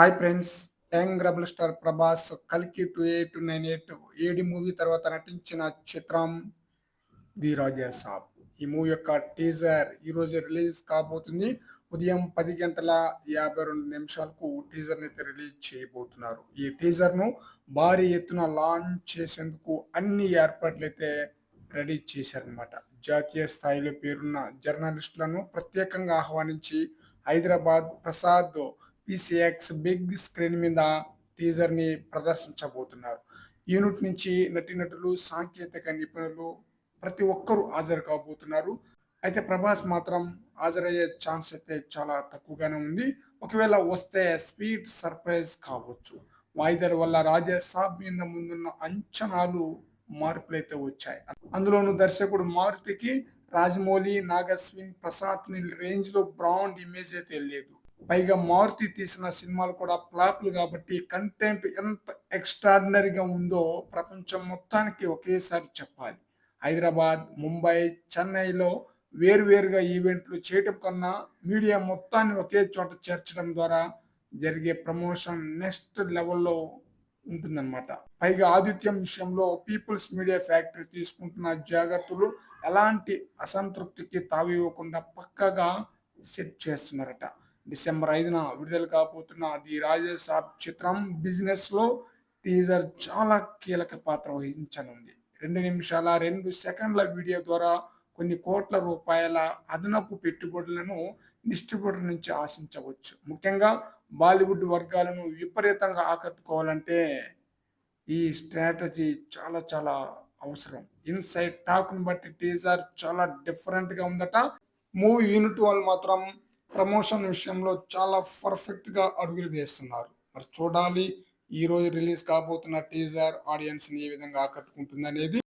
Hi friends young rebel star Prabhas కల్కి two eight nine eight AD movie తర్వాత నటించిన చిత్రం ది రాజా సాబ్ ఈ మూవీ యొక్క టీజర్ ఈరోజు రిలీజ్ కాబోతుంది. ఉదయం పది గంటల యాభై రెండు నిమిషాలకు టీజర్ అయితే రిలీజ్ చేయబోతున్నారు. ఈ టీజర్ను భారీ ఎత్తున లాంచ్ చేసేందుకు అన్ని ఏర్పాట్లు అయితే రెడీ చేశారనమాట జాతీయ స్థాయిలో పేరున్న జర్నలిస్టులను ప్రత్యేకంగా ఆహ్వానించి Hyderabad Prasad PCX big screen మీద టీజర్ని ప్రదర్శించబోతున్నారు. యూనిట్ నుంచి నటీనటులు సాంకేతిక నిపుణులు ప్రతి ఒక్కరూ హాజరు కాబోతున్నారు. అయితే ప్రభాస్ మాత్రం హాజరయ్యే ఛాన్స్ అయితే చాలా తక్కువగానే ఉంది. ఒకవేళ వస్తే స్వీట్ సర్ప్రైజ్ కావచ్చు. వాయిదాల వల్ల రాజా సాబ్ మీద ముందున్న అంచనాలు మార్పులైతే వచ్చాయి. అందులోను దర్శకుడు మారుతికి రాజమౌళి నాగస్విన్ ప్రసాద్ని రేంజ్లో బ్రాండ్ ఇమేజ్ అయితే లేదు. పైగా మారుతి తీసిన సినిమాలు కూడా ఫ్లాప్లు కాబట్టి కంటెంట్ ఎంత ఎక్స్ట్రాడినరీగా ఉందో ప్రపంచం మొత్తానికి ఒకేసారి చెప్పాలి. హైదరాబాద్ ముంబై చెన్నైలో వేరువేరుగా ఈవెంట్లు చేయటం కన్నా మీడియా మొత్తాన్ని ఒకే చోట చేర్చడం ద్వారా జరిగే ప్రమోషన్ నెక్స్ట్ లెవెల్లో ఉంటుందన్నమాట. పైగా ఆదిత్యం విషయంలో పీపుల్స్ మీడియా ఫ్యాక్టరీ తీసుకుంటున్న జాగ్రత్తలు ఎలాంటి అసంతృప్తికి తావివ్వకుండా పక్కగా సెట్ చేస్తున్నారట. డిసెంబర్ ఐదున విడుదల కాబోతున్న ది రాజసాబ్ చిత్రం బిజినెస్లో టీజర్ చాలా కీలక పాత్ర వహించనుంది. రెండు నిమిషాల రెండు సెకండ్ల వీడియో ద్వారా కొన్ని కోట్ల రూపాయల అదనపు పెట్టుబడులను డిస్ట్రిబ్యూటర్ నుంచి ఆశించవచ్చు. ముఖ్యంగా బాలీవుడ్ వర్గాలను విపరీతంగా ఆకట్టుకోవాలంటే ఈ స్ట్రాటజీ చాలా చాలా అవసరం. ఇన్సైడ్ టాక్ను బట్టి టీజర్ చాలా డిఫరెంట్గా ఉందట. మూవీ యూనిట్ వాళ్ళు మాత్రం ప్రమోషన్ విషయంలో చాలా పర్ఫెక్ట్గా అడుగులు వేస్తున్నారు. మరి చూడాలి ఈ రోజు రిలీజ్ కాబోతున్న టీజర్ ఆడియన్స్ని ఏ విధంగా ఆకట్టుకుంటుంది అనేది.